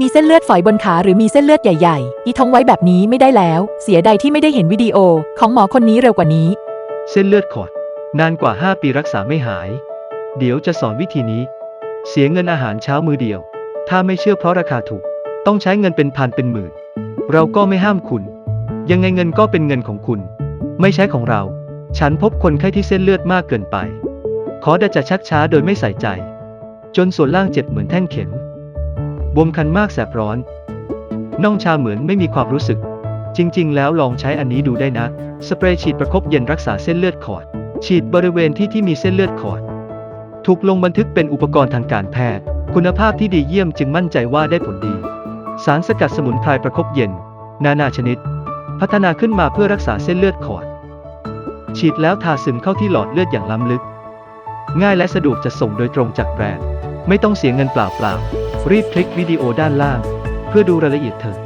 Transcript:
มีเส้นเลือดฝอยบนขาหรือมีเส้นเลือดใหญ่ๆ อีท้องไว้แบบนี้ไม่ได้แล้ว เสียดายที่ไม่ได้เห็นวิดีโอของหมอคนนี้เร็วกว่านี้ เส้นเลือดขอด นานกว่า 5 ปีรักษาไม่หาย เดี๋ยวจะสอนวิธีนี้ เสียเงินอาหารเช้ามือเดียว ถ้าไม่เชื่อเพราะราคาถูก ต้องใช้เงินเป็นพันเป็นหมื่น เราก็ไม่ห้ามคุณ ยังไงเงินก็เป็นเงินของคุณ ไม่ใช่ของเรา ฉันพบคนไข้ที่เส้นเลือดมากเกินไป ขอแต่จะชักช้าโดยไม่ใส่ใจ จนส่วนล่างเจ็บเหมือนแท่งเข็ม บวมคันมากแสบร้อน น่องชาเหมือนไม่มีความรู้สึก จริง ๆ แล้วลองใช้อันนี้ดูได้นะ สเปรย์ฉีดประคบเย็นรักษาเส้นเลือดขอด ฉีดบริเวณที่ที่มีเส้นเลือดขอด ถูกลงบันทึกเป็นอุปกรณ์ทางการแพทย์ คุณภาพที่ดีเยี่ยมจึงมั่นใจว่าได้ผลดี สารสกัดสมุนไพรประคบเย็น นานาชนิด พัฒนาขึ้นมาเพื่อรักษาเส้นเลือดขอด ฉีดแล้วทาซึมเข้าที่หลอดเลือดอย่างล้ำลึก ง่ายและสะดวกจะส่งโดยตรงจากแบรนด์ ไม่ต้องเสียเงินเปล่าๆ รีบคลิกวิดีโอด้านล่าง เพื่อดูรายละเอียดเถอะ